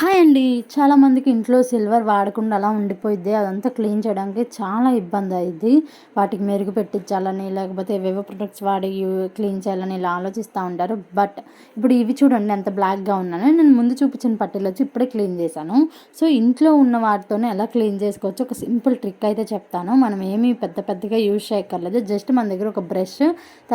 Hi అండి. చాలామందికి ఇంట్లో సిల్వర్ వాడకుండా అలా ఉండిపోయిద్ది. అదంతా క్లీన్ చేయడానికి చాలా ఇబ్బంది అయింది వాటికి మెరుగు పెట్టించాలని లేకపోతే ఏవేవో ప్రొడక్ట్స్ వాడి క్లీన్ చేయాలని ఇలా ఆలోచిస్తూ ఉంటారు. బట్ ఇప్పుడు ఇవి చూడండి ఎంత బ్లాక్గా ఉన్నాను. నేను ముందు చూపించిన పట్టీలు వచ్చి ఇప్పుడే క్లీన్ చేశాను. సో ఇంట్లో ఉన్న వాటితోనే ఎలా క్లీన్ చేసుకోవచ్చు? ఒక సింపుల్ ట్రిక్ అయితే చెప్తాను. మనం ఏమీ పెద్ద పెద్దగా యూజ్ చేయక్కర్లేదు. జస్ట్ మన దగ్గర ఒక బ్రష్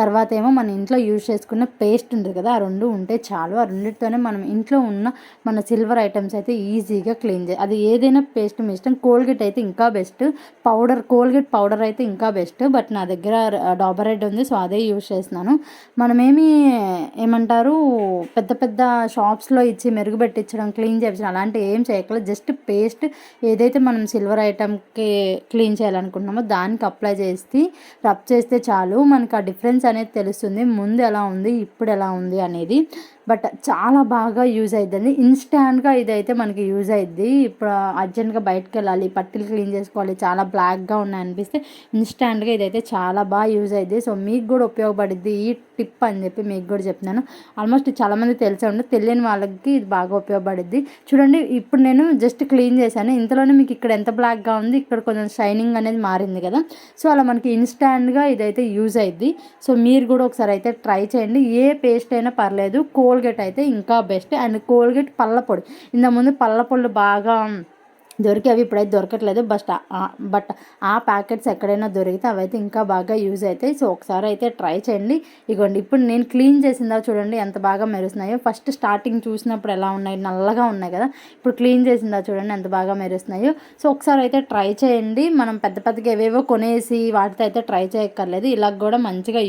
తర్వాత ఏమో మన ఇంట్లో యూజ్ చేసుకున్న పేస్ట్ ఉంటుంది కదా. ఆ రెండు ఉంటే చాలు. ఆ రెండింటితోనే మనం ఇంట్లో ఉన్న మన సిల్వర్ ఐటమ్ ఐటమ్స్ అయితే ఈజీగా క్లీన్ చేయాలి అది ఏదైనా పేస్ట్ మీ ఇష్టం. కోల్గేట్ అయితే ఇంకా బెస్ట్ పౌడర్ కోల్గేట్ పౌడర్ అయితే ఇంకా బెస్ట్ బట్ నా దగ్గర డాబర్ రెడ్ ఉంది సో అదే యూజ్ చేస్తున్నాను. మనమేమి ఏమంటారు పెద్ద పెద్ద షాప్స్లో ఇచ్చి మెరుగుపెట్టించడం క్లీన్ చేయించడం అలాంటి ఏం చేయకలేదు జస్ట్ పేస్ట్ ఏదైతే మనం సిల్వర్ ఐటమ్కి క్లీన్ చేయాలనుకుంటున్నామో దానికి అప్లై చేసి రబ్ చేస్తే చాలు. మనకు ఆ డిఫరెన్స్ అనేది తెలుస్తుంది. ముందు ఎలా ఉంది ఇప్పుడు ఎలా ఉంది అనేది. బట్ చాలా బాగా యూజ్ అవుతుంది ఇన్స్టాంట్గా ఇదైతే మనకి యూజ్ అయ్యిద్ది ఇప్పుడు అర్జెంట్గా బయటకు వెళ్ళాలి పట్టీలు క్లీన్ చేసుకోవాలి చాలా బ్లాక్గా ఉన్నాయి అనిపిస్తే ఇన్స్టాంట్గా ఇదైతే చాలా బాగా యూజ్ అయింది సో మీకు కూడా ఉపయోగపడుద్ది ఈ టిప్ అని చెప్పి మీకు కూడా చెప్తున్నాను. ఆల్మోస్ట్ చాలామంది తెలిసే ఉండదు తెలియని వాళ్ళకి ఇది బాగా ఉపయోగపడుద్ది. చూడండి ఇప్పుడు నేను జస్ట్ క్లీన్ చేశాను. ఇంతలోనే మీకు ఇక్కడ ఎంత బ్లాక్గా ఉంది ఇక్కడ కొంచెం షైనింగ్ అనేది మారింది కదా. సో అలా మనకి ఇన్స్టాంట్గా ఇదైతే యూజ్ అయింది సో మీరు కూడా ఒకసారి అయితే ట్రై చేయండి. ఏ పేస్ట్ అయినా పర్లేదు కోల్గేట్ అయితే ఇంకా బెస్ట్. అండ్ కోల్గేట్ పళ్ళ పొడి. ఇంత ముందు పళ్ళ పళ్ళు బాగా దొరికేవి ఇప్పుడైతే దొరకట్లేదు. బట్ బట్ ఆ ప్యాకెట్స్ ఎక్కడైనా దొరికితే అవైతే ఇంకా బాగా యూజ్ అవుతాయి. సో ఒకసారి అయితే ట్రై చేయండి. ఇగోండి ఇప్పుడు నేను క్లీన్ చేసిందా చూడండి ఎంత బాగా మెరుస్తున్నాయో. ఫస్ట్ స్టార్టింగ్ చూసినప్పుడు ఎలా ఉన్నాయి? నల్లగా ఉన్నాయి కదా. ఇప్పుడు క్లీన్ చేసిందా చూడండి ఎంత బాగా మెరుస్తున్నాయో. సో ఒకసారి అయితే ట్రై చేయండి. మనం పెద్ద పెద్దగా ఏవేవో కొనేసి వాటితో అయితే ట్రై చేయక్కర్లేదు. ఇలా కూడా మంచిగా